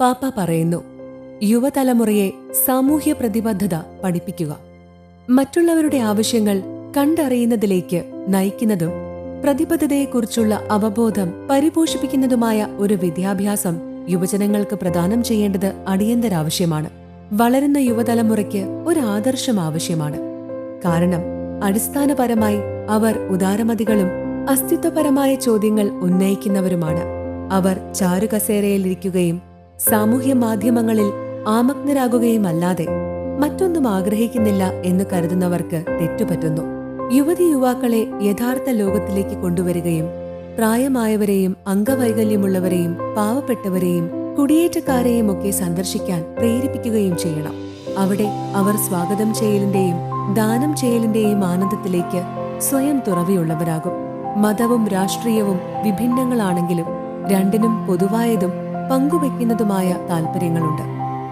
പാപ്പ പറയുന്നു യുവതലമുറയെ സാമൂഹ്യ പ്രതിബദ്ധത പഠിപ്പിക്കുക. മറ്റുള്ളവരുടെ ആവശ്യങ്ങൾ കണ്ടറിയുന്നതിലേക്ക് നയിക്കുന്നതും പ്രതിബദ്ധതയെക്കുറിച്ചുള്ള അവബോധം പരിപോഷിപ്പിക്കുന്നതുമായ ഒരു വിദ്യാഭ്യാസം യുവജനങ്ങൾക്ക് പ്രദാനം ചെയ്യേണ്ടത് അടിയന്തരാവശ്യമാണ്. വളരുന്ന യുവതലമുറയ്ക്ക് ഒരു ആദർശം ആവശ്യമാണ്. കാരണം അടിസ്ഥാനപരമായി അവർ ഉദാരമതികളും അസ്തിത്വപരമായ ചോദ്യങ്ങൾ ഉന്നയിക്കുന്നവരുമാണ്. അവർ ചാരുകസേരയിലിരിക്കുകയും സാമൂഹ്യ മാധ്യമങ്ങളിൽ ആമഗ്നരാകുകയുമല്ലാതെ മറ്റൊന്നും ആഗ്രഹിക്കുന്നില്ല എന്ന് കരുതുന്നവർക്ക് തെറ്റുപറ്റുന്നു. യുവതി യുവാക്കളെ യഥാർത്ഥ ലോകത്തിലേക്ക് കൊണ്ടുവരികയും പ്രായമായവരെയും അംഗവൈകല്യമുള്ളവരെയും പാവപ്പെട്ടവരെയും കുടിയേറ്റക്കാരെയും ഒക്കെ സന്ദർശിക്കാൻ പ്രേരിപ്പിക്കുകയും ചെയ്യണം. അവിടെ അവർ സ്വാഗതം ചെയ്യലിന്റെയും ദാനം ചെയ്യലിന്റെയും ആനന്ദത്തിലേക്ക് സ്വയം തുറവിയുള്ളവരാകും. മതവും രാഷ്ട്രീയവും വിഭിന്നങ്ങളാണെങ്കിലും രണ്ടിനും പൊതുവായതും പങ്കുവെക്കുന്നതുമായ താൽപ്പര്യങ്ങളുണ്ട്.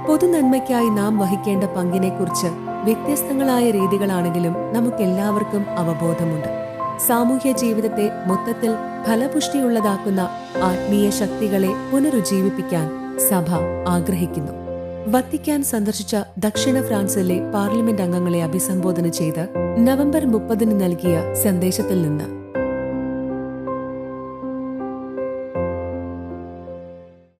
പൊതുനന്മയ്ക്കായി നാം വഹിക്കേണ്ട പങ്കിനെക്കുറിച്ച് വ്യത്യസ്തങ്ങളായ രീതികളാണെങ്കിലും നമുക്കെല്ലാവർക്കും അവബോധമുണ്ട്. സാമൂഹ്യ ജീവിതത്തെ മൊത്തത്തിൽ ഫലപുഷ്ടിയുള്ളതാക്കുന്ന ആത്മീയ ശക്തികളെ പുനരുജ്ജീവിപ്പിക്കാൻ സഭ ആഗ്രഹിക്കുന്നു. വത്തിക്കാൻ സന്ദർശിച്ച ദക്ഷിണ ഫ്രാൻസിലെ പാർലമെന്റ് അംഗങ്ങളെ അഭിസംബോധന ചെയ്ത് നവംബർ മുപ്പതിന് നൽകിയ സന്ദേശത്തിൽ നിന്ന്